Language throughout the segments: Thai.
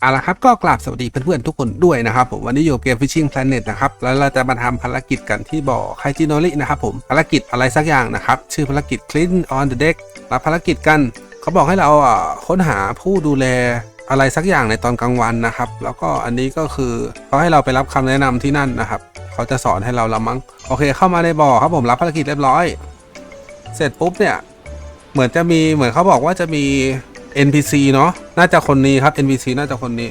เอาละครับก็กราบสวัสดีเพื่อนๆทุกคนด้วยนะครับผมวันนี้อยู่เกม Fishing Planet นะครับแล้วเราจะมาทำภารกิจกันที่บ่อไคจิโนรินะครับผมภารกิจอะไรสักอย่างนะครับ ชื่อภารกิจ Clean on the Deck รับภารกิจกันเขาบอกให้เราค้นหาผู้ดูแลอะไรสักอย่างในตอนกลางวันนะครับ แล้วก็อันนี้ก็คือเขาให้เราไปรับคำแนะนำที่นั่นนะครับเขาจะสอนให้เราละมั้งโอเค เข้ามาในบ่อครับผมรับภารกิจเรียบร้อย เสร็จปุ๊บเนี่ยเหมือนจะมีเหมือนเขาบอกว่าจะมี NPC เนาะน่าจะคนนี้ครับ NPC น่าจะคนนี้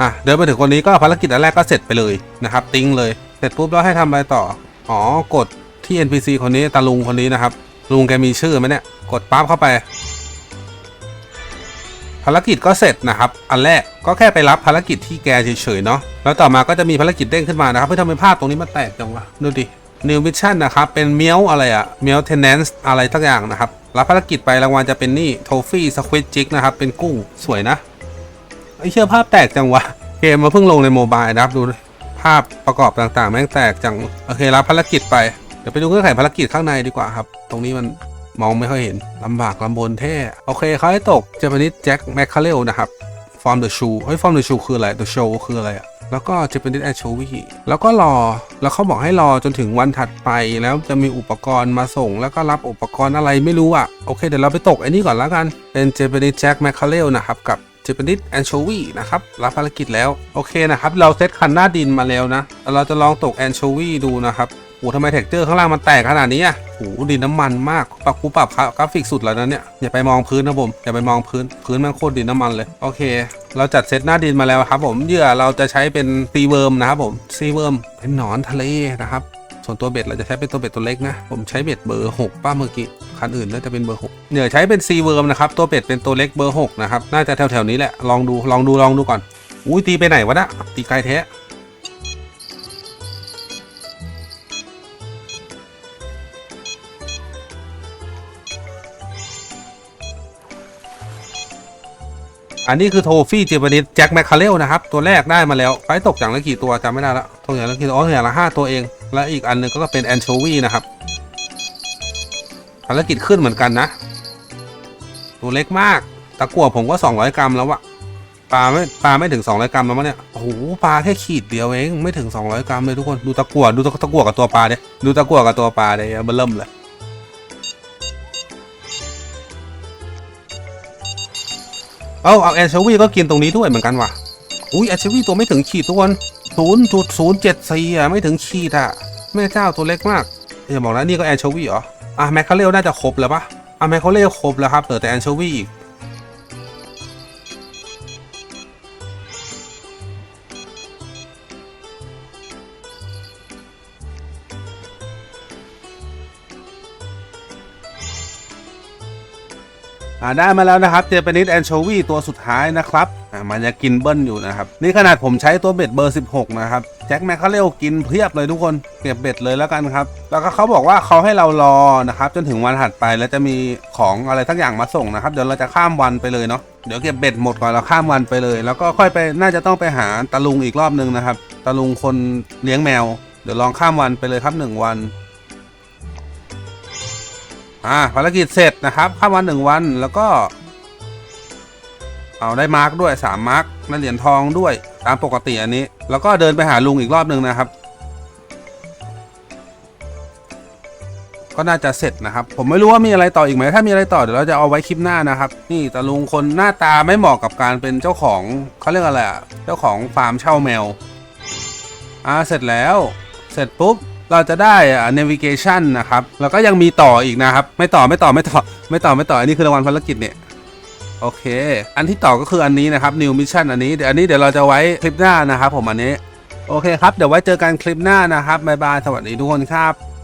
อะเดินไปถึงคนนี้ก็ภารกิจอันแรกก็เสร็จไปเลยนะครับ ติ้งเลยเสร็จปุ๊บแล้วให้ทำอะไรต่ออ๋อกดที่ NPC คนนี้ตาลุงคนนี้นะครับ ลุงแกมีชื่อไหมเนี่ย กดปั๊บเข้าไป ภารกิจก็เสร็จนะครับ อันแรกก็แค่ไปรับภารกิจที่แกเฉยๆเนาะแล้วต่อมาก็จะมีภารกิจเด้งขึ้นมานะครับเพื่อทำให้ภาพตรงนี้มันแตกจังวะดูดิ New Mission นะครับ เป็นเมียวอะไรอะเมียวเทนแนนซ์อะไรสักอย่างนะครับ รับภารกิจไปรางวัลจะเป็นนี่โทฟี่สควิตจิกนะครับ เป็นกุ้งสวยนะไอเชื่อภาพแตกจังวะ เกมมาเพิ่งลงในโมบายนะครับ ดูภาพประกอบต่างๆ แม่งแตกจัง โอเครับภารกิจไป เดี๋ยวไปดูเงื่อนไขภารกิจข้างในดีกว่าครับ ตรงนี้มันมองไม่ค่อยเห็นลำบากลำบนแท้ โอเคเขาให้ตกเจแปนิสแจ็คแมคคาเรลนะครับ ฟอร์มเดอะชูเฮ้ยฟอร์มเดอะชูคืออะไรเดอะโชคืออะไรอะแล้วก็จะเป็นดิสแอชวีแล้วก็รอ แล้วเขาบอกให้รอจนถึงวันถัดไป แล้วจะมีอุปกรณ์มาส่ง แล้วก็รับอุปกรณ์อะไรไม่รู้อะโอเค เดี๋ยวเราไปตกไอ้นี่ก่อนแล้วกัน เป็นเจ p a n e s e Jack m c c a r e l นะครับ กับ Japanese Anchovy นะครับ รับภารกิจแล้ว โอเคนะครับ เราเซตคันหน้าดินมาแล้วนะ เราจะลองตก Anchovy ดูนะครับ โอ้ทำไมเท็กเจอร์ข้างล่างมันแตกขนาดนี้อะโอ้ดินน้ำมันมากปรับกูปรับกราฟิกสุดแล้วนะเนี่ย อย่าไปมองพื้นนะผม อย่าไปมองพื้น พื้นมันโคตรดินน้ำมันเลย โอเค เราจัดเซตหน้าดินมาแล้วครับผม เหยื่อเราจะใช้เป็นซีเวิร์มนะครับผม ซีเวิร์มเป็นหนอนทะเลนะครับ ส่วนตัวเบ็ดเราจะใช้เป็นตัวเบ็ดตัวเล็กนะ ผมใช้เบ็ดเบอร์6ป้าเมื่อกี้คันอื่นน่าจะเป็นเบอร์6เหยื่อใช้เป็นซีเวิร์มนะครับ ตัวเบ็ดเป็นตัวเล็กเบอร์6นะครับ น่าจะแถวๆนี้แหละ ลองดู ลองดู ลองดูก่อน อุ้ยตีไปไหนวะนะตีไกลแท้ อันนี้คือโทฟี่เจแปนิสแจ็คแมคคาเรลนะครับ ตัวแรกได้มาแล้วไฟตกอย่างละกี่ตัวจำไม่ได้ละตกอย่างละกี่ตัวอ๋ออย่างละห้าตัวเอง และอีกอันหนึงก็เป็นแอนโชวีนะครับภารกิจขึ้นเหมือนกันนะ ตัวเล็กมากตะกั่วผมก็200กรัมแล้วอะปลาไม่ปลาไม่ถึง 200 กรัมแล้วมั้งเนี่ยโอ้โหปลาแค่ขีดเดียวเองไม่ถึง 200 กรัมเลยทุกคนดูตะกั่วดูตะกั่วกับตัวปลาเด้ดูตะกั่วกับตัวปลาเด้เบิ่มเลย เอ้าเอาแอนเชวีก็กินตรงนี้ด้วยเหมือนกันว่ะ อุ้ยแอนเชวีตัวไม่ถึงขีดทุกคนศูนย์จุดศูนย์เจ็ดสี่อะไม่ถึงขีดอะแม่เจ้าตัวเล็กมากอย่าบอกนะนี่ก็แอนเชวีเหรออะแมคคาเรลน่าจะครบแล้วปะอะแมคคาเรลครบแล้วครับเหลือแต่แอนเชวีอีก อ่าได้มาแล้วนะครับเจแปนิสแอนโชวีตัวสุดท้ายนะครับอ่ามันจะกินเบิ้ลอยู่นะครับนี่ขนาดผมใช้ตัวเบ็ดเบอร์ 16 นะครับแจ็คแมคคาเรลกินเพียบเลยทุกคนเก็บเบ็ดเลยแล้วกันครับแล้วก็เขาบอกว่าเขาให้เรารอนะครับจนถึงวันถัดไปแล้วจะมีของอะไรทั้งอย่างมาส่งนะครับเดี๋ยวเราจะข้ามวันไปเลยเนาะเดี๋ยวเก็บเบ็ดหมดก่อนเราข้ามวันไปเลย แล้วก็ค่อยไปน่าจะต้องไปหาตาลุงอีกรอบนึงนะครับตาลุงคนเลี้ยงแมว เดี๋ยวลองข้ามวันไปเลยครับหนึ่งวัน อ่าภารกิจเสร็จนะครับข้ามวันหนึ่งวันแล้วก็ เอาได้มาร์กด้วยสามมาร์กได้เหรียญทองด้วยตามปกติอันนี้ แล้วก็เดินไปหาลุงอีกรอบหนึ่งนะครับ ก็น่าจะเสร็จนะครับ ผมไม่รู้ว่ามีอะไรต่ออีกไหมถ้ามีอะไรต่อเดี๋ยวเราจะเอาไว้คลิปหน้านะครับ นี่แต่ลุงคนหน้าตาไม่เหมาะกับการเป็นเจ้าของเขาเรียกอะไรอะเจ้าของฟาร์มเช่าแมวอ่าเสร็จแล้ว เสร็จปุ๊บ เราจะได้อ่า navigation นะครับ แล้วก็ยังมีต่ออีกนะครับ ไม่ต่อไม่ต่อไม่ต่อไม่ต่อไม่ต่อ อันนี้คือรางวัลภารกิจเนี่ย โอเค อันที่ต่อก็คืออันนี้นะครับ new mission อันนี้เดี๋ยวอันนี้เดี๋ยวเราจะไว้คลิปหน้านะครับผมอันนี้ โอเคครับ เดี๋ยวไว้เจอกันคลิปหน้านะครับบ๊ายบาย สวัสดีทุกคนครับ